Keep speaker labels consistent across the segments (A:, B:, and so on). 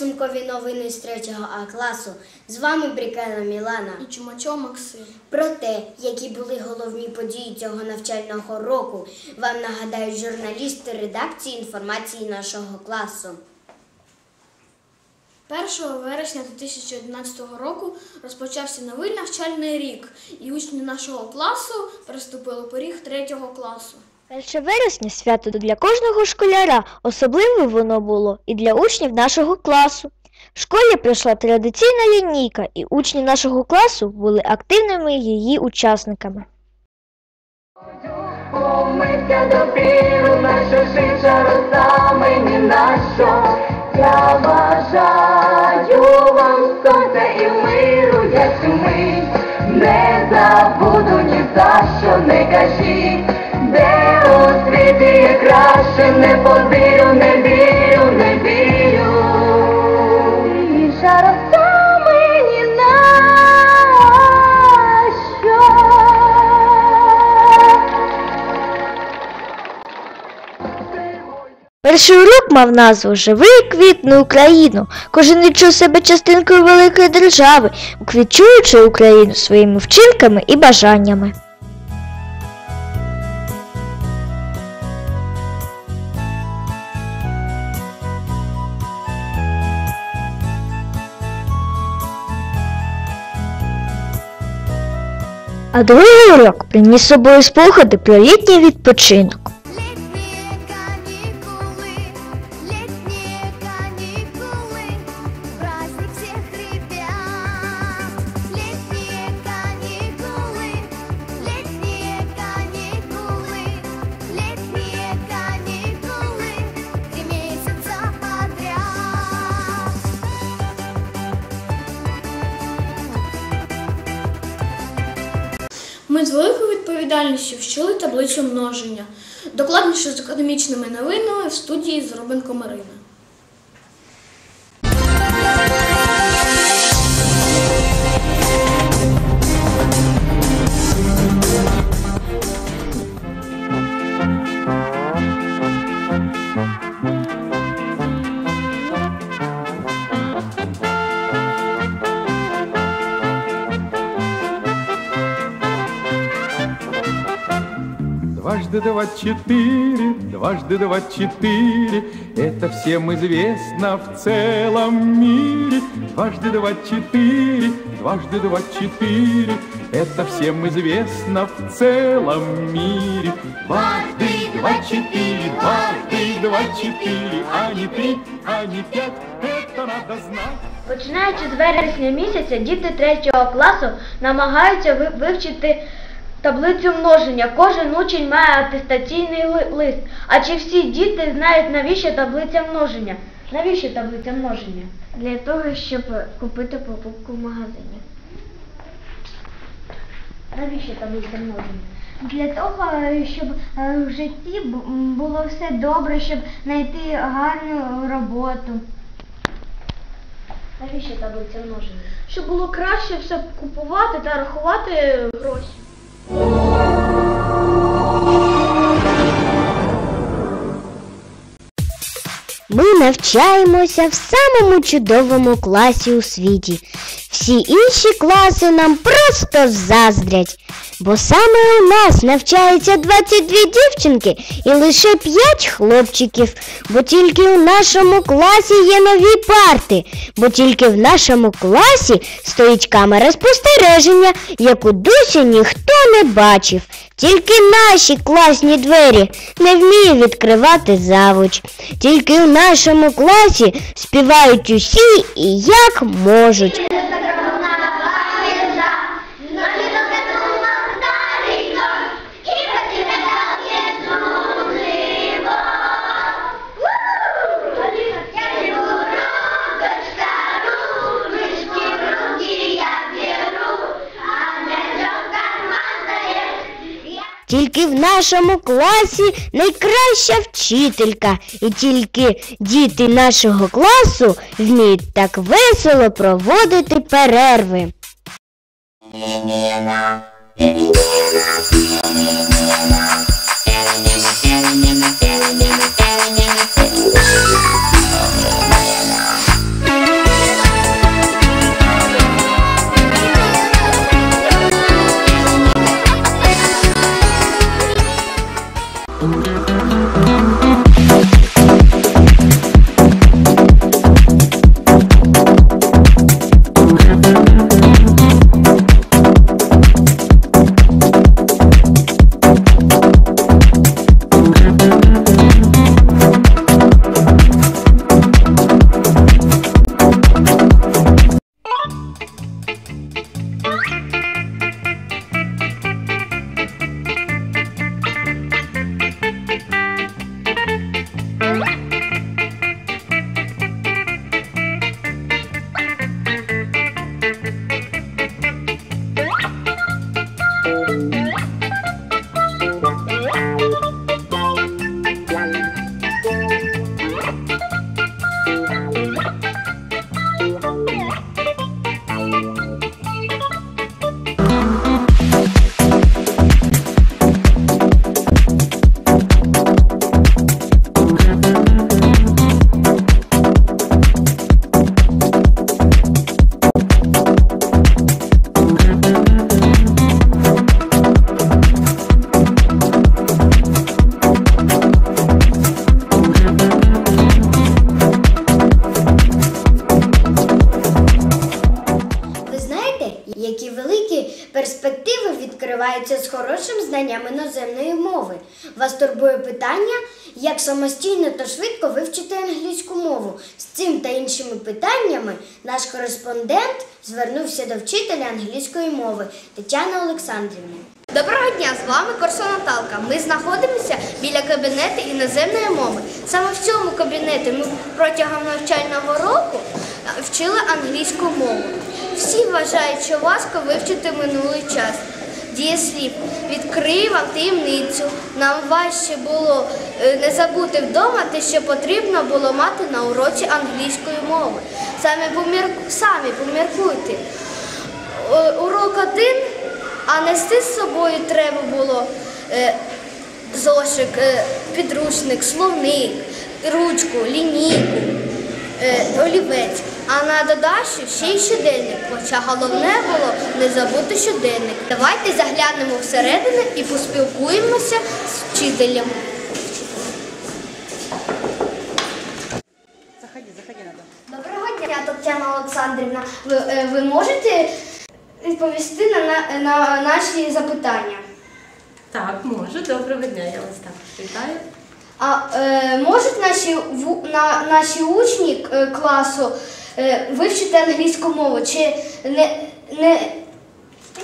A: підсумкові новини з 3 А класу. З вами Брікела Мілана.
B: І Чумачов Максим.
A: Про те, які були головні події цього навчального року, вам нагадають журналісти редакції інформації нашого класу.
B: 1 вересня 2011 року розпочався новий навчальний рік, і учні нашого класу переступили поріг 3 класу.
C: 1 вересня свято для кожного школяра, особливе воно було і для учнів нашого класу. В школі пройшла традиційна лінійка, і учні нашого класу були активними її учасниками.
D: Помиться до піру, наша шиша роса мені на що. Я бажаю вам сонця і миру, я цю не забуду ні за що не кажіть, світі є краще, не повірю, не вірю, не вірю. Шиша роса мені на що.
C: Перший урок мав назву Живи і квітни Україну. Кожен відчув себе частинкою великої держави, уквічуючи Україну своїми вчинками і бажаннями. А другий урок приніс з собою спогади про літній відпочинок.
B: Ми з великою відповідальністю вчили таблицю множення. Докладніше з економічними новинами в студії Зробенко Марина.
E: Дважды два четыре, дважды два четыре, Это всем известно в целом мире. Дважды два четыре, дважды два четыре, Это всем известно в целом мире. Дважды два четыре, дважды два четыре, А не три, а не пять, это надо знать.
F: Починаючи з вересня місяця, діти 3 класу намагаються ви- вивчити таблицю множення. Кожен учень має атестаційний ли- лист. А чи всі діти знають, навіщо таблиця множення? Навіщо таблиця множення? Для того, щоб купити покупку в магазині. Навіщо таблиця множення?
G: Для того, щоб е, в житті було все добре, щоб знайти гарну роботу.
F: Навіщо таблиця множення?
B: Щоб було краще все купувати та рахувати гроші.
C: Ми навчаємося в самому чудовому класі у світі. Всі інші класи нам просто заздрять. Бо саме у нас навчається 22 дівчинки і лише 5 хлопчиків, бо тільки у нашому класі є нові парти, бо тільки в нашому класі стоїть камера спостереження, яку досі ніхто не бачив. Тільки наші класні двері не вміє відкривати завуч. Тільки в нашому класі співають усі і як можуть. Тільки в нашому класі найкраща вчителька, і тільки діти нашого класу вміють так весело проводити перерви.
A: відкривається знанням іноземної мови. Вас турбує питання, як самостійно та швидко вивчити англійську мову. З цим та іншими питаннями наш кореспондент звернувся до вчителя англійської мови Тетяни Олександрівни.
H: Доброго дня, з вами Корсо Наталка. Ми знаходимося біля кабінету іноземної мови. Саме в цьому кабінеті ми протягом навчального року вчили англійську мову. Всі вважають, що важко вивчити минулий час. Дієслів відкрию вам таємницю. Нам важче було е, не забути вдома те, що потрібно було мати на уроці англійської мови. Самі, помір... Самі поміркуйте. Е, урок один, а нести з собою треба було е, зошик, підручник, словник, ручку, лінійку, олівець. А на додачу ще й щоденник. Хоча головне було не забути щоденник. Давайте заглянемо всередину і поспілкуємося з вчителем.
A: Доброго дня, Тетяна Олександрівна. Ви, е, ви можете відповісти на, на, на наші запитання?
I: Так, можу. Доброго дня, я вас так вітаю.
A: А е, можуть наші, ву- на, наші учні е, класу вивчити англійську мову? Чи не, не,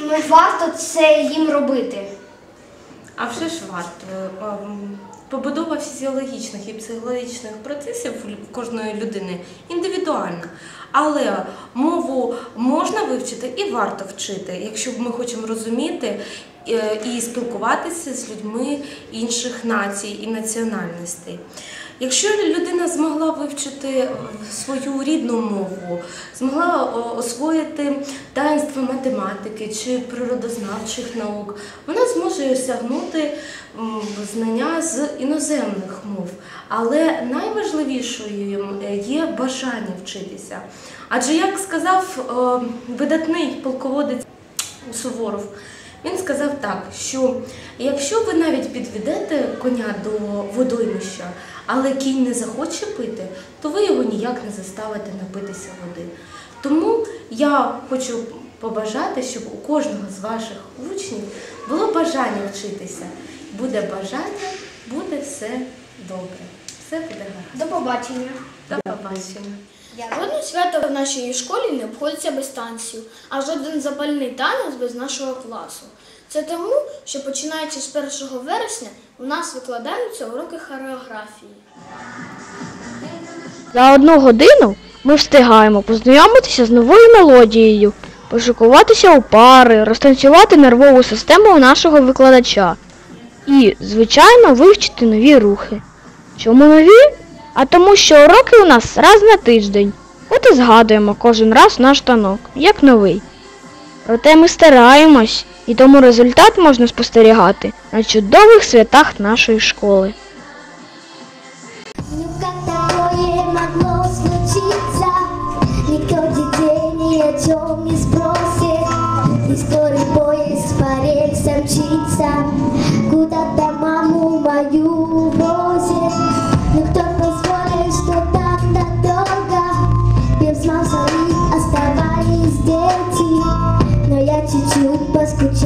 A: не варто це їм робити?
I: А вже ж варто. Ем, Побудова фізіологічних і психологічних процесів кожної людини індивідуальна. Але мову можна вивчити і варто вчити, якщо ми хочемо розуміти е, і спілкуватися з людьми інших націй і національностей. Якщо людина змогла вивчити е, свою рідну мову, змогла освоїти таїнство математики чи природознавчих наук, вона зможе осягнути знання з іноземних мов. Але найважливішою е, є бажання вчитися. Адже, як сказав е, видатний полководець Суворов, він сказав так, що якщо ви навіть підведете коня до водоймища, але кінь не захоче пити, то ви його ніяк не заставите напитися води. Тому я хочу побажати, щоб у кожного з ваших учнів було бажання вчитися. Буде бажання, буде все добре. Все буде гаразд.
A: До побачення.
I: До побачення.
B: Жодне свято в нашій школі не обходиться без танців, а жоден запальний танець без нашого класу. Це тому, що починаючи з 1 вересня у нас викладаються уроки хореографії.
C: За одну годину ми встигаємо познайомитися з новою мелодією, пошукуватися у пари, розтанцювати нервову систему нашого викладача і, звичайно, вивчити нові рухи. Чому нові? А тому, що уроки у нас раз на тиждень. От і згадуємо кожен раз наш танок, як новий. Проте ми стараємось, і тому результат можна спостерігати на чудових святах нашої школи.
J: Ну как такое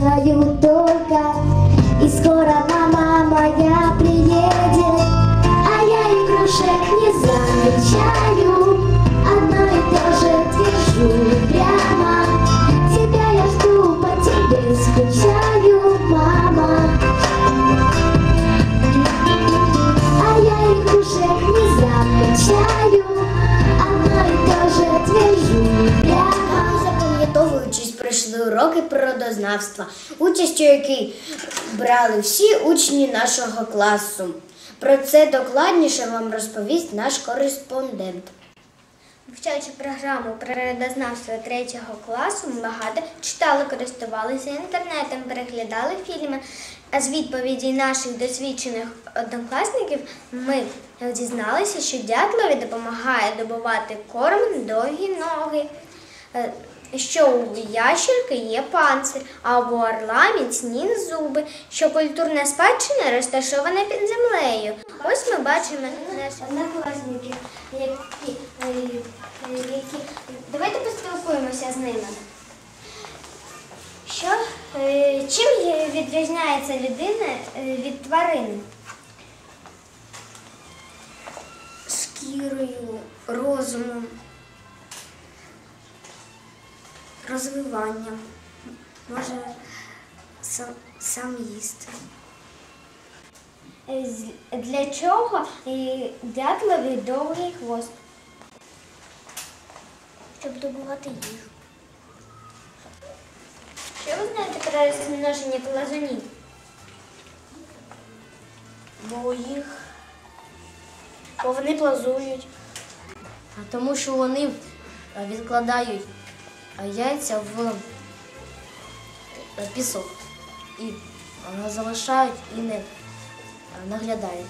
J: поскучаю
A: природознавства, участь у якій брали всі учні нашого класу. Про це докладніше вам розповість наш кореспондент.
G: Вивчаючи програму природознавства третього класу, ми багато читали, користувалися інтернетом, переглядали фільми. А з відповідей наших досвідчених однокласників ми дізналися, що дятлові допомагає добувати корм довгі ноги. Що у ящерки є панцир, а у орла міцні зуби, що культурна спадщина розташована під землею. Ось ми бачимо однокласники, які, е, які... Давайте поспілкуємося з ними. Що, е, чим відрізняється людина е, від тварини?
K: шкірою, розумом, розвиванням, може сам, сам їсти.
G: Е, Для чого е, дятлові довгий хвост?
K: Щоб добувати їжу.
G: Що ви знаєте про розмноження плазунів?
K: Бо їх бо вони плазують. А тому що вони е, відкладають яйця в е, пісок і залишають і не наглядають.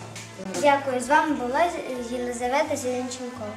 G: Дякую. З вами була Єлизавета Зеленченкова.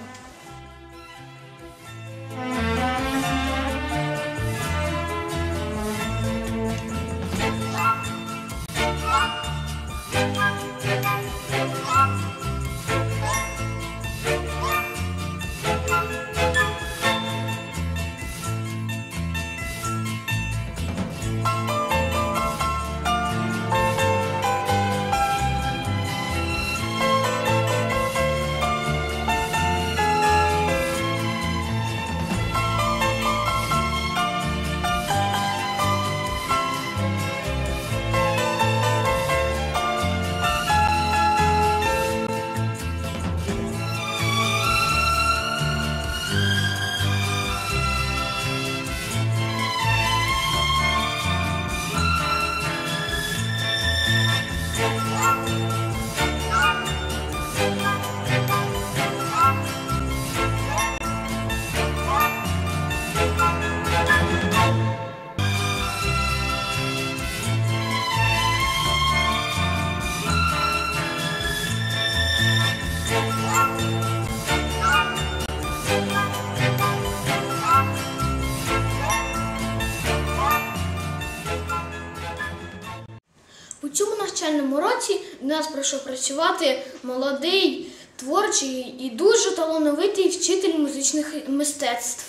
B: Навчальному році до нас прийшов працювати молодий, творчий і дуже талановитий вчитель музичних мистецтв.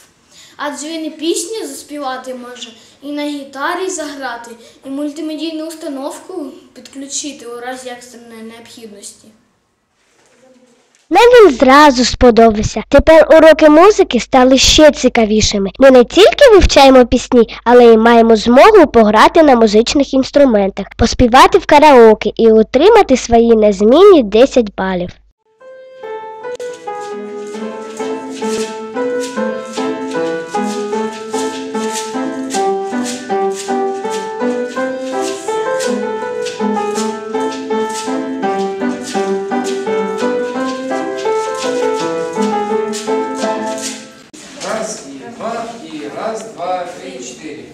B: Адже він і пісню заспівати може, і на гітарі заграти, і мультимедійну установку підключити у разі екстреної необхідності.
C: Нам він зразу сподобався. Тепер уроки музики стали ще цікавішими. Ми не тільки вивчаємо пісні, але й маємо змогу пограти на музичних інструментах, поспівати в караоке і отримати свої незмінні 10 балів.
L: Два, и раз, два, три, четыре.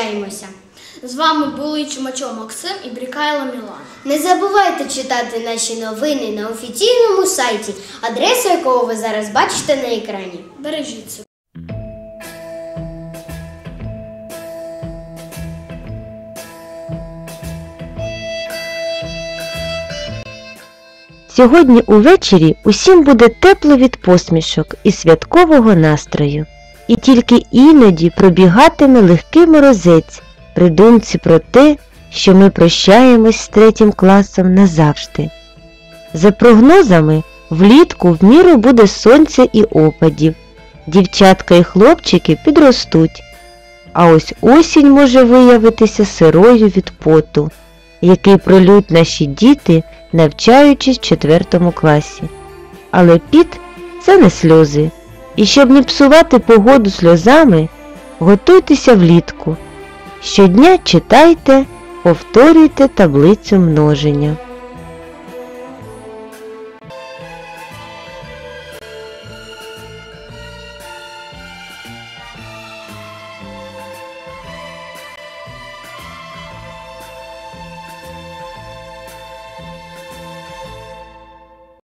A: Прощаємося.
B: З вами були Чумачо Максим і Брікайло Мілана.
A: Не забувайте читати наші новини на офіційному сайті, адресу якого ви зараз бачите на екрані.
B: Бережіть себе.
M: Сьогодні увечері усім буде тепло від посмішок і святкового настрою, і тільки іноді пробігатиме легкий морозець при думці про те, що ми прощаємось з третім класом назавжди. За прогнозами, влітку в міру буде сонця і опадів, дівчатка і хлопчики підростуть, а ось осінь може виявитися сирою від поту, який пролють наші діти навчаючись в четвертому класі. Але піт це не сльози. І щоб не псувати погоду сльозами, готуйтеся влітку. Щодня читайте, Повторюйте таблицю множення.